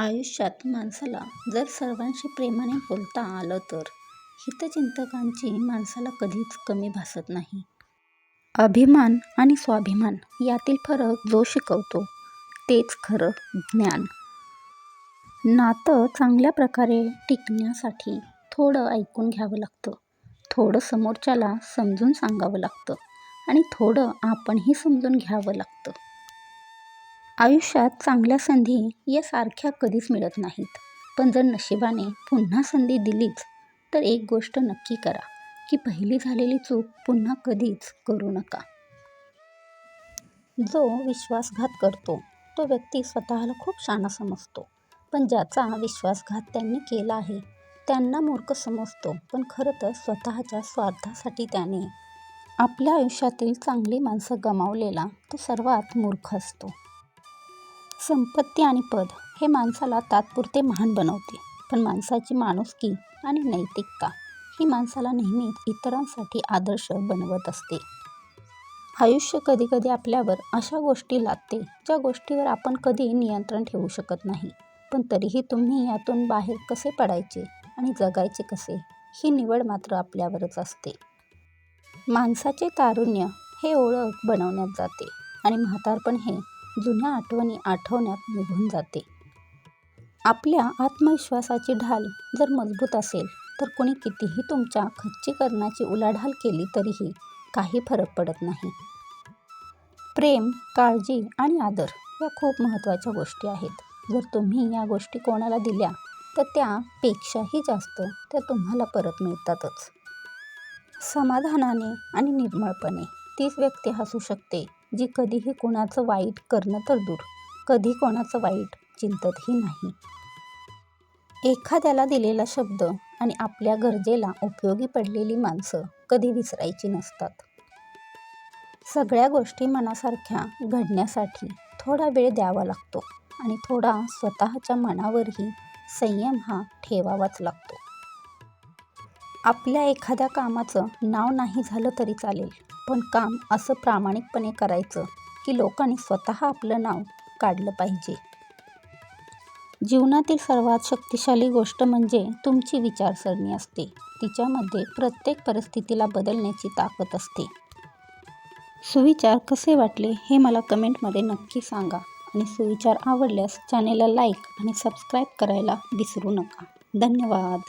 आयुष्यात माणसाला जर सर्वांशी प्रेमाने बोलता आलं तर हितचिंतकांची माणसाला कधीच कमी भासत नाही. अभिमान आणि स्वाभिमान यातील फरक जो शिकवतो तेच खरं ज्ञान. नातं चांगल्या प्रकारे टिकण्यासाठी थोडं ऐकून घ्यावं लागतं, थोडं समोरच्याला समजून सांगावं लागतं आणि थोडं आपणही समजून घ्यावं लागतं. आयुष्यात चांगल्या संधी या सारख्या कधीच मिळत नाहीत. पण जर नशिबाने पुन्हा संधी दिलीच तर एक गोष्ट नक्की करा की पहिली झालेली चूक पुन्हा कधीच करू नका. जो विश्वासघात करतो तो व्यक्ती स्वतःला खूप शाणा समजतो. पण ज्याचा विश्वासघात त्यांनी केला आहे त्यांना मूर्ख समजतो पण खरं तर स्वतःच्या स्वार्थासाठी त्याने आपल्या आयुष्यातील चांगली माणसं गमावलेला तो सर्वात मूर्ख असतो. संपत्ती आणि पद हे माणसाला तात्पुरते महान बनवते पण माणसाची माणुसकी आणि नैतिकता ही माणसाला नेहमीच इतरांसाठी आदर्श बनवत असते. आयुष्य कधीकधी आपल्यावर अशा गोष्टी लादते ज्या गोष्टीवर आपण कधी नियंत्रण ठेवू शकत नाही. पण तरीही तुम्ही यातून बाहेर कसे पडायचे आणि जगायचे कसे ही निवड मात्र आपल्यावरच असते. माणसाचे तारुण्य हे ओळख बनवण्यात जाते आणि म्हातारपण हे जुन्या आठवणी आठवण्यात निघून जाते. आपल्या आत्मविश्वासाची ढाल जर मजबूत असेल तर कुणी कितीही तुमच्या खच्चीकरणाची उलाढाल केली तरीही काही फरक पडत नाही. प्रेम, काळजी आणि आदर या खूप महत्त्वाच्या गोष्टी आहेत. जर तुम्ही या गोष्टी कोणाला दिल्या तर त्यापेक्षाही जास्त त्या तुम्हाला परत मिळतातच. समाधानाने आणि निर्मळपणे तीच व्यक्ती हसू शकते जी कधीही कोणाचं वाईट करणं तर दूर, कधी कोणाचं वाईट चिंततही नाही. एखाद्याला दिलेला शब्द आणि आपल्या गरजेला उपयोगी पडलेली माणसं कधी विसरायची नसतात. सगळ्या गोष्टी मनासारख्या घडण्यासाठी थोडा वेळ द्यावा लागतो आणि थोडा स्वतःच्या मनावरही संयम हा ठेवावाच लागतो. आपल्या एखाद्या कामाचं नाव नाही झालं तरी चालेल पण काम असं प्रामाणिकपणे करायचं की लोकांनी स्वतः आपलं नाव काढलं पाहिजे. जीवनातील सर्वात शक्तिशाली गोष्ट म्हणजे तुमची विचारसरणी असते. तिच्यामध्ये प्रत्येक परिस्थितीला बदलण्याची ताकद असते. सुविचार कसे वाटले हे मला कमेंटमध्ये नक्की सांगा आणि सुविचार आवडल्यास चॅनेलला लाईक आणि सबस्क्राईब करायला विसरू नका. धन्यवाद.